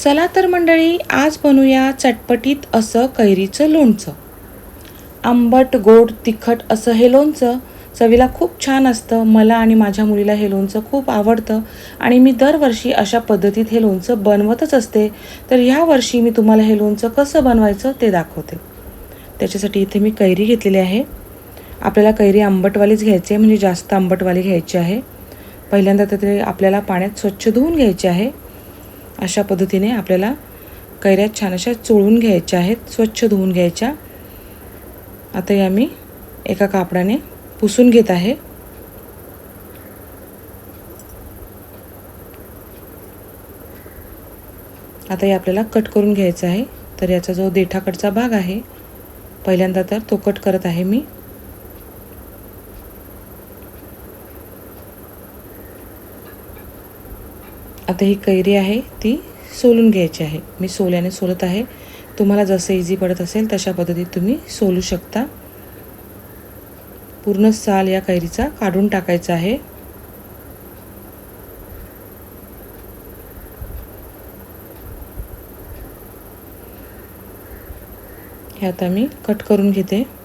चला तर मंडळी आज बनवूया चटपटीत असं कैरीचं लोणचं. आंबट गोड तिखट असं हे लोणचं चवीला खूप छान असतं. मला आणि माझ्या मुलीला हे लोणचं खूप आवडतं आणि मी दरवर्षी अशा पद्धतीत हे लोणचं बनवतच असते. तर ह्या वर्षी मी तुम्हाला हे लोणचं कसं बनवायचं ते दाखवते. त्याच्यासाठी इथे मी कैरी घेतलेली आहे. आपल्याला कैरी आंबटवालीच घ्यायची आहे म्हणजे जास्त आंबटवाली घ्यायची आहे. पहिल्यांदा तर ते आपल्याला पाण्यात स्वच्छ धुवून घ्यायचे आहे. अशा पद्धतीने आपल्याला कैऱ्या छान अशा चोळून घ्यायच्या आहेत स्वच्छ धुवून घ्यायच्या. आता या मी एका कापडाने पुसून घेत आहे. आता हे आपल्याला कट करून घ्यायचं आहे. तर याचा जो देठाकडचा भाग आहे पहिल्यांदा तर तो कट करत आहे मी. आता ही कैरी आहे ती सोलून घ्यायची आहे. मी सोल्याने सोलत आहे. तुम्हाला जसं इझी पडत असेल तशा पद्धतीत तुम्ही सोलू शकता. पूर्ण साल या कैरीचा काढून टाकायचा आहे. हे आता मी कट करून घेते.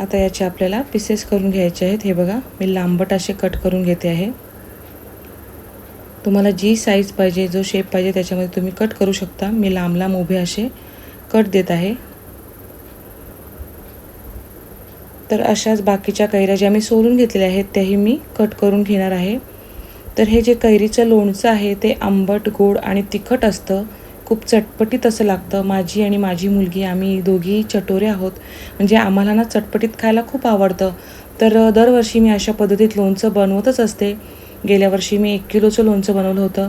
आता याचे आपल्याला पीसेस करून घ्यायचे आहेत. हे बघा मी लांबट असे कट करून घेते आहे. तुम्हाला जी साईज पाहिजे जो शेप पाहिजे त्याच्यामध्ये तुम्ही कट करू शकता. मी लांब लांब उभे असे कट देत आहे. तर अशाच बाकीच्या कैऱ्या ज्या मी सोलून घेतलेल्या आहेत त्याही मी कट करून घेणार आहे. तर हे जे कैरीचं लोणचं आहे ते आंबट गोड आणि तिखट असतं. खूप चटपटीत असं लागतं. माझी आणि माझी मुलगी आम्ही दोघी चटोरे आहोत. म्हणजे आम्हाला ना चटपटीत खायला खूप आवडतं. तर दरवर्षी मी अशा पद्धतीत लोणचं बनवतच असते. गेल्या वर्षी मी एक किलोचं लोणचं बनवलं होतं.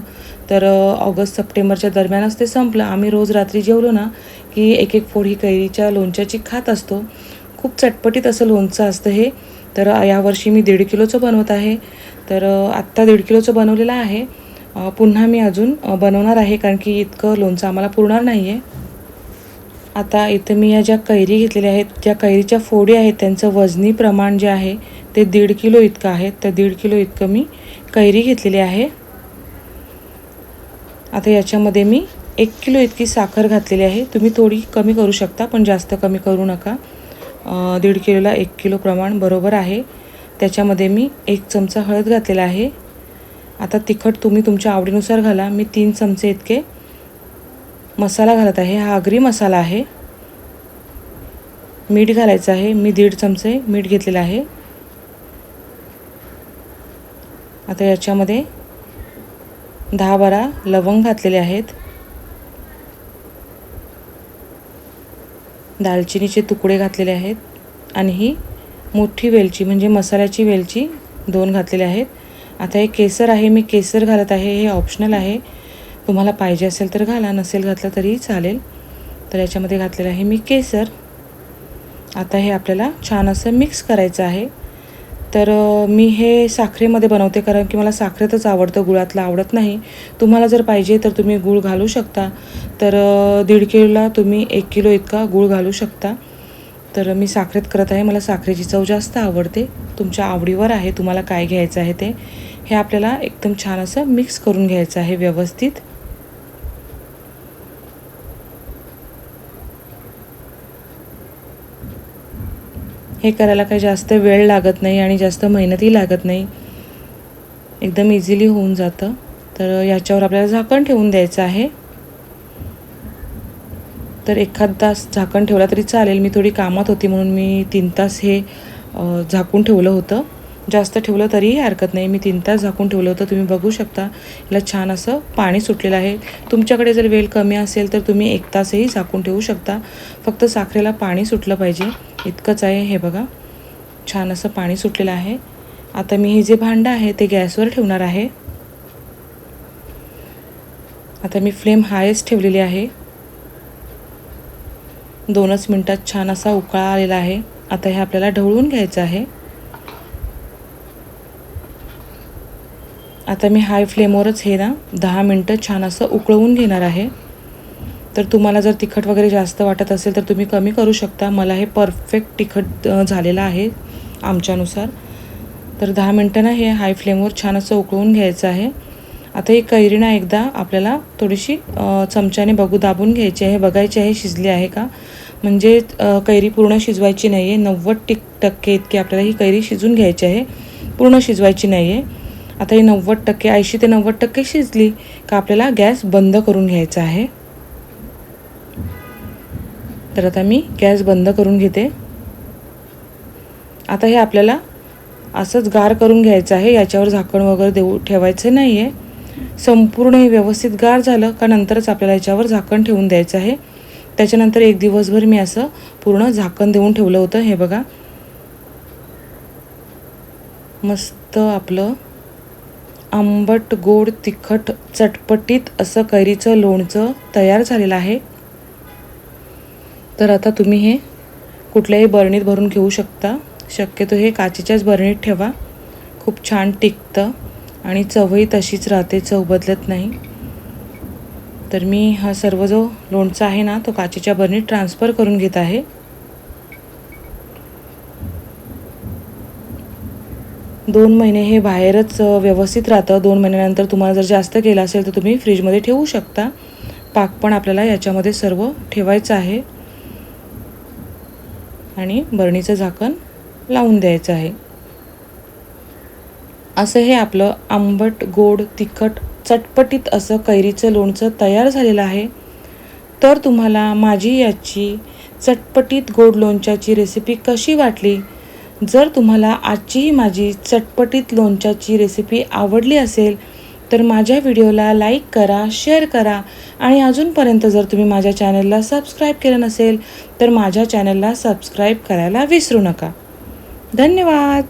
तर ऑगस्ट सप्टेंबरच्या दरम्यानच ते संपलं. आम्ही रोज रात्री जेवलो ना की एक एक फोड ही कैरीच्या लोणच्याची खात असतो. खूप चटपटीत असं लोणचं असतं हे. तर यावर्षी मी दीड किलोचं बनवत आहे. तर आत्ता दीड किलोचं बनवलेलं आहे. पुन्हा मी अजून बनवणार आहे कारण की इतकं लोणचं आम्हाला पुरणार नाही आहे आता इथं मी या ज्या कैरी घेतलेल्या आहेत ज्या कैरीच्या फोडी आहेत त्यांचं वजनी प्रमाण जे आहे ते दीड किलो इतकं आहे. तर दीड किलो इतकं मी कैरी घेतलेली आहे. आता याच्यामध्ये मी एक किलो इतकी साखर घातलेली आहे. तुम्ही थोडी कमी करू शकता पण जास्त कमी करू नका. दीड किलोला एक किलो प्रमाण बरोबर आहे. त्याच्यामध्ये मी एक चमचा हळद घातलेला आहे. आता तिखट तुम्ही तुमच्या आवडीनुसार घाला. मी तीन चमचे इतके मसाला घालत आहे. हा आगरी मसाला आहे. मीठ घालायचं आहे. मी दीड चमचे मीठ घेतलेलं आहे. आता याच्यामध्ये दहा बारा लवंग घातलेले आहेत. दालचिनीचे तुकडे घातलेले आहेत. आणि ही मोठी वेलची म्हणजे मसाल्याची वेलची दोन घातलेले आहेत. आता हे केसर आहे मी केसर घालत आहे हे ऑप्शनल आहे. तुम्हाला पाहिजे असेल तर घाला नसेल घातलं तरीही चालेल. तर याच्यामध्ये घातलेलं आहे मी केसर. आता हे आपल्याला छान असं मिक्स करायचं आहे. तर मी हे साखरेमध्ये बनवते कारण की मला साखरेतच आवडतं गुळातलं आवडत नाही. तुम्हाला जर पाहिजे तर तुम्ही गूळ घालू शकता. तर दीड किलोला तुम्ही एक किलो इतका गूळ घालू शकता. तर मी साखरेत करत आहे. मला साखरेची चव जास्त आवडते. तुमच्या आवडीवर आहे. तुम्हाला काय घ्यायचं आहे ते. हे आपल्याला एकदम छान असं मिक्स करून घ्यायचं आहे व्यवस्थित. हे करायला काही जास्त वेळ लागत नाही आणि जास्त मेहनतही लागत नाही. एकदम इझिली होऊन जातं. तर याच्यावर आपल्याला झाकण ठेवून द्यायचं आहे. तर एखाद तास झाकण ठेवला तरी चालेल. मी थोडी कामात होती म्हणून मी तीन तास हे झाकून ठेवलं होतं. जास्त ठेवलं तरीही हरकत नाही. मी तीन तास झाकून ठेवलं होतं. तुम्ही बघू शकता याला छान असं पाणी सुटलेलं आहे. तुमच्याकडे जर वेळ कमी असेल तर तुम्ही एक तासही झाकून ठेवू शकता. फक्त साखरेला पाणी सुटलं पाहिजे. इतकंच आहे हे बघा. छान असं पाणी सुटलेलं आहे. आता मी हे जे भांडं आहे ते गॅसवर ठेवणार आहे. आता मी फ्लेम हायच ठेवलेली आहे. दोनच मिनटात छान असा उकळा आलेला आहे. आता हे आपल्याला ढवळून घ्यायचं आहे. आता मी हाय फ्लेमवरच हे ना दहा मिनटं छान असं उकळवून घेणार आहे. तर तुम्हाला जर तिखट वगैरे जास्त वाटत असेल तर तुम्ही कमी करू शकता. मला हे परफेक्ट तिखट झालेलं आहे आमच्यानुसार. तर दहा मिनटं ना हे हाय फ्लेमवर छान असं उकळून घ्यायचं आहे. आता ही कैरीना एकदा आपल्याला थोडीशी चमच्याने बघू दाबून घ्यायची आहे. बघायची आहे शिजली आहे का? म्हणजे कैरी पूर्ण शिजवायची नाही आहे नव्वद टिक टक्के इतकी आपल्याला ही कैरी शिजून घ्यायची आहे. पूर्ण शिजवायची नाही आहे आता ही नव्वद टक्के ऐंशी ते नव्वद टक्के शिजली का आपल्याला गॅस बंद करून घ्यायचा आहे. तर आता मी गॅस बंद करून घेते. आता हे आपल्याला असंच गार करून घ्यायचं आहे. याच्यावर झाकण वगैरे देऊ ठेवायचं नाही आहे संपूर्ण हे व्यवस्थित गार झालं का नंतरच आपल्याला याच्यावर झाकण ठेवून द्यायचं आहे. त्याच्यानंतर एक दिवसभर मी असं पूर्ण झाकण देऊन ठेवलं होतं. हे बघा. मस्त आपलं आंबट गोड तिखट चटपटीत असं कैरीचं लोणचं तयार झालेलं आहे. तर आता तुम्ही हे कुठल्याही बरणीत भरून घेऊ शकता. शक्यतो हे काचेच्याच बरणीत ठेवा. खूप छान टिकतं. आणि चवही तशीच राहते चव बदलत नाही. तर मी हा सर्व जो लोणचा आहे ना तो काचेच्या बरणीत ट्रान्सफर करून घेत आहे. दोन महिने हे बाहेरच व्यवस्थित राहतं. दोन महिन्यानंतर तुम्हाला जर जास्त केलं असेल तर तुम्ही फ्रीजमध्ये ठेवू शकता. पाक पण आपल्याला याच्यामध्ये सर्व ठेवायचं आहे. आणि बरणीचं झाकण लावून द्यायचं आहे. असं हे आपलं आंबट गोड तिखट चटपटीत असं कैरीचं लोणचं तयार झालेलं आहे. तर तुम्हाला माझी याची चटपटीत गोड लोणच्याची रेसिपी कशी वाटली? जर तुम्हाला आजचीही माझी चटपटीत लोणच्याची रेसिपी आवडली असेल तर माझ्या व्हिडिओला लाईक करा शेअर करा आणि अजूनपर्यंत जर तुम्ही माझ्या चॅनलला सबस्क्राईब केलं नसेल तर माझ्या चॅनलला सबस्क्राईब करायला विसरू नका. धन्यवाद!